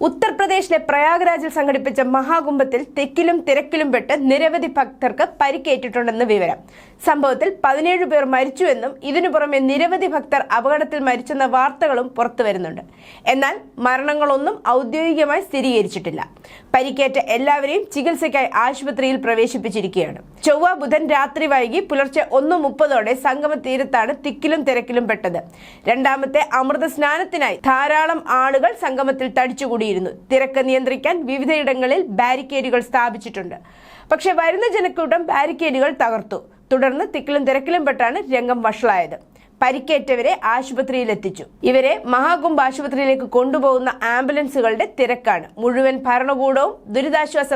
ഉത്തർപ്രദേശിലെ പ്രയാഗ്രാജിൽ സംഘടിപ്പിച്ച മഹാകുംഭത്തിൽ തെക്കിലും തിരക്കിലും പെട്ട് നിരവധി ഭക്തർക്ക് പരിക്കേറ്റിട്ടുണ്ടെന്ന് വിവരം. സംഭവത്തിൽ പതിനേഴ് പേർ മരിച്ചുവെന്നും ഇതിനു പുറമെ നിരവധി ഭക്തർ അപകടത്തിൽ മരിച്ചെന്ന വാർത്തകളും പുറത്തുവരുന്നുണ്ട് എന്നാൽ മരണങ്ങളൊന്നും ഔദ്യോഗികമായി സ്ഥിരീകരിച്ചിട്ടില്ല. പരിക്കേറ്റ എല്ലാവരെയും ചികിത്സയ്ക്കായി ആശുപത്രിയിൽ പ്രവേശിപ്പിച്ചിരിക്കുകയാണ്. ചൊവ്വ ബുധൻ രാത്രി വൈകി പുലർച്ചെ ഒന്ന് മുപ്പതോടെ സംഗമ തീരത്താണ് തിക്കിലും തിരക്കിലും പെട്ടത്. രണ്ടാമത്തെ അമൃത സ്നാനത്തിനായി ധാരാളം ആളുകൾ സംഗമത്തിൽ തടിച്ചുകൂടിയിരുന്നു തിരക്ക് നിയന്ത്രിക്കാൻ വിവിധയിടങ്ങളിൽ ബാരിക്കേഡുകൾ സ്ഥാപിച്ചിട്ടുണ്ട്. പക്ഷെ വരുന്ന ജനക്കൂട്ടം ബാരിക്കേഡുകൾ തകർത്തു. തുടർന്ന് തിക്കിലും തിരക്കിലും പെട്ടാണ് രംഗം വഷളായത്. പരിക്കേറ്റവരെ ആശുപത്രിയിലെത്തിച്ചു. ഇവരെ മഹാകുംഭ ആശുപത്രിയിലേക്ക് കൊണ്ടുപോകുന്ന ആംബുലൻസുകളുടെ തിരക്കാണ്. മുഴുവൻ ഭരണകൂടവും ദുരിതാശ്വാസ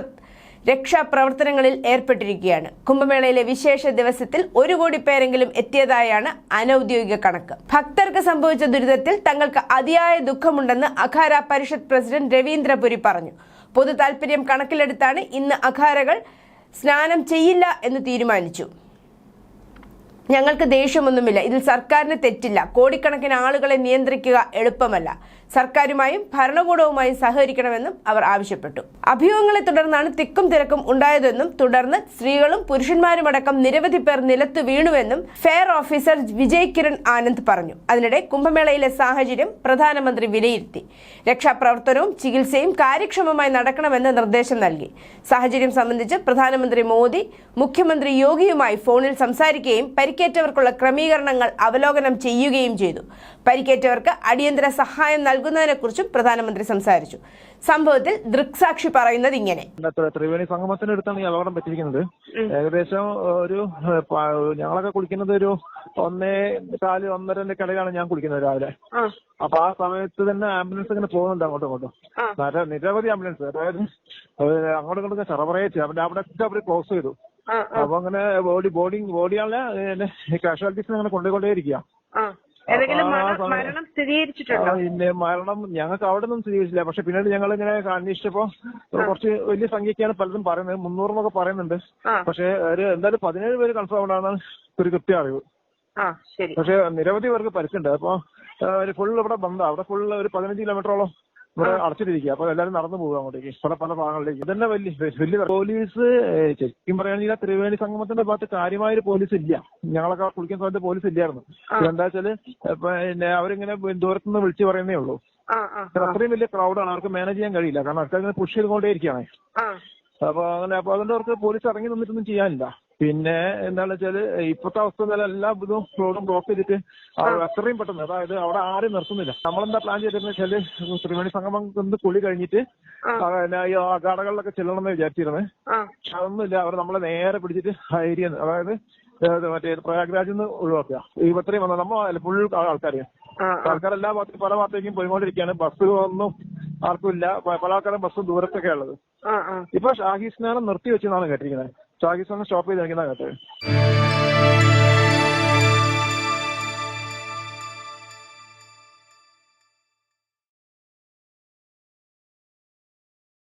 രക്ഷാപ്രവർത്തനങ്ങളിൽ ഏർപ്പെട്ടിരിക്കുകയാണ്. കുംഭമേളയിലെ വിശേഷ ദിവസത്തിൽ ഒരു കോടി പേരെങ്കിലും എത്തിയതായാണ് അനൌദ്യോഗിക കണക്ക്. ഭക്തർക്ക് സംഭവിച്ച ദുരിതത്തിൽ തങ്ങൾക്ക് അതിയായ ദുഃഖമുണ്ടെന്ന് അഖാര പരിഷത്ത് പ്രസിഡന്റ് രവീന്ദ്രപുരി പറഞ്ഞു. പൊതു താൽപര്യം കണക്കിലെടുത്താണ് ഇന്ന് അഖാരകൾ സ്നാനം ചെയ്യില്ല എന്ന് തീരുമാനിച്ചു. ഞങ്ങൾക്ക് ദേഷ്യമൊന്നുമില്ല. ഇതിൽ സർക്കാരിന് തെറ്റില്ല. കോടിക്കണക്കിന് ആളുകളെ നിയന്ത്രിക്കുക എളുപ്പമല്ല. സർക്കാരുമായും ഭരണകൂടവുമായും സഹകരിക്കണമെന്നും അവർ ആവശ്യപ്പെട്ടു. അഭിയോഗങ്ങളെ തുടർന്നാണ് തിക്കും തിരക്കും ഉണ്ടായതെന്നും തുടർന്ന് സ്ത്രീകളും പുരുഷന്മാരുമടക്കം നിരവധി പേർ നിലത്ത് വീണുവെന്നും ഫെയർ ഓഫീസർ വിജയ് കിരൺ ആനന്ദ് പറഞ്ഞു. അതിനിടെ കുംഭമേളയിലെ സാഹചര്യം പ്രധാനമന്ത്രി വിലയിരുത്തി. രക്ഷാപ്രവർത്തനവും ചികിത്സയും കാര്യക്ഷമമായി നടക്കണമെന്ന് നിർദ്ദേശം നൽകി. സാഹചര്യം സംബന്ധിച്ച് പ്രധാനമന്ത്രി മോദി മുഖ്യമന്ത്രി യോഗിയുമായി ഫോണിൽ സംസാരിക്കുകയും പരിക്കേറ്റവർക്കുള്ള ക്രമീകരണങ്ങൾ അവലോകനം ചെയ്യുകയും ചെയ്തു. പരിക്കേറ്റവർക്ക് അടിയന്തര സഹായം നൽകുന്നതിനെക്കുറിച്ചും പ്രധാനമന്ത്രി സംസാരിച്ചു. സംഭവത്തിൽ ദൃക്സാക്ഷി പറയുന്നത് ഇങ്ങനെ. ത്രിവേണി സംഗമത്തിന്റെ അടുത്താണ് ഈ അപകടം പറ്റിയിരിക്കുന്നത്. ഏകദേശം ഒരു ഞങ്ങളൊക്കെ കുളിക്കുന്നത് ഒരു ഒന്നേ കാൽ ഒന്നരന്റെ കടയിലാണ് ഞാൻ കുളിക്കുന്നത് രാവിലെ. അപ്പൊ ആ സമയത്ത് തന്നെ ആംബുലൻസ് ഇങ്ങനെ പോകുന്നുണ്ട് അങ്ങോട്ടും ഇങ്ങോട്ടും. നിര- നിരവധി ആംബുലൻസ്. അതായത് അങ്ങോട്ടും ഇങ്ങോട്ടും ചെറപറയച്ച് അവിടെ അവിടെ അവർ ക്ലോസ് ചെയ്തു. അപ്പൊ അങ്ങനെ ബോഡി ബോഡി ബോഡിയാണ് കാഷ്വാലിറ്റീസ് അങ്ങനെ സ്ഥിരീകരിച്ചിട്ടുണ്ടോ? പിന്നെ മരണം ഞങ്ങൾക്ക് അവിടെ നിന്നും സ്ഥിരീകരിച്ചില്ല. പക്ഷെ പിന്നീട് ഞങ്ങൾ ഇങ്ങനെ അന്വേഷിച്ചപ്പോ കുറച്ച് വലിയ സംഖ്യക്കാണ് പലതും പറയുന്നത്. മുന്നൂറ് എന്നൊക്കെ പറയുന്നുണ്ട് പക്ഷെ ഒരു എന്തായാലും പതിനേഴ് പേര് കൺഫേം ആണെന്നാണ് ഒരു കൃത്യ അറിവ് പക്ഷെ നിരവധി പേർക്ക് പരിക്കുണ്ട്. അപ്പൊ ഫുൾ ഇവിടെ ബന്ധ. അവിടെ ഫുൾ ഒരു പതിനഞ്ച് കിലോമീറ്ററോളം ഇവിടെ അടച്ചിട്ടിരിക്കുക അപ്പൊ എല്ലാവരും നടന്നു പോകും അങ്ങോട്ടേക്ക്. പല പല ഭാഗങ്ങളിലേക്ക്. ഇതന്നെ വലിയ വലിയ പോലീസ് ശരിക്കും പറയുകയാണെങ്കിൽ ആ ത്രിവേണി സംഗമത്തിന്റെ ഭാഗത്ത് കാര്യമായൊരു പോലീസ് ഇല്ല ഞങ്ങളൊക്കെ കുളിക്കുന്ന സമയത്ത് പോലീസ് ഇല്ലായിരുന്നു എന്താ വെച്ചാൽ പിന്നെ അവരിങ്ങനെ ദൂരത്തുനിന്ന് വിളിച്ചു പറയുന്നേ ഉള്ളൂ. അത്രയും വലിയ ക്രൗഡാണ് അവർക്ക് മാനേജ് ചെയ്യാൻ കഴിയില്ല. കാരണം അവർക്ക് അങ്ങനെ പുഷ് ചെയ്തുകൊണ്ടേ ഇരിക്കുകയാണ് അപ്പൊ അങ്ങനെ അപ്പൊ അതുകൊണ്ട് അവർക്ക് പോലീസ് ഇറങ്ങി നിന്നിട്ടൊന്നും ചെയ്യാനില്ല. പിന്നെ എന്താണെന്ന് വെച്ചാൽ ഇപ്പോഴത്തെ അവസ്ഥ എന്നാൽ എല്ലാ ഇതും റോഡും ബ്ലോക്ക് ചെയ്തിട്ട് എത്രയും പെട്ടെന്ന് അതായത് അവിടെ ആരും നിർത്തുന്നില്ല. നമ്മളെന്താ പ്ലാൻ ചെയ്തിരുന്നത് വെച്ചാൽ ത്രിവേണി സംഗമം ഒന്ന് കുളി കഴിഞ്ഞിട്ട് ആ, പിന്നെ ഈ കടകളിലൊക്കെ ചെല്ലണമെന്ന് വിചാരിച്ചിരുന്നത് ആ. അതൊന്നുമില്ല. അവർ നമ്മളെ നേരെ പിടിച്ചിട്ട് ഹൈരിയ ഏരിയ അതായത് മറ്റേ പ്രയാഗ്രാജിൽ നിന്ന് ഒഴിവാക്കുക. ഈ ഇത്രയും വന്ന നമ്മൾ ഫുൾ ആൾക്കാർ ആ ആൾക്കാർ എല്ലാ ഭാഗത്തും പല ഭാഗത്തേക്കും പോയിക്കൊണ്ടിരിക്കുകയാണ്. ബസ് ഒന്നും ആർക്കും ഇല്ല. പല ആൾക്കാരും ബസ് ദൂരത്തൊക്കെ ഉള്ളത്. ഇപ്പൊ ഷാഹി സ്നാനം നിർത്തി വെച്ചെന്നാണ് കേട്ടിരിക്കുന്നത്. ഷാഹി സ്നാനം സ്റ്റോപ്പ് ചെയ്ത് നിൽക്കുന്ന കേട്ടത്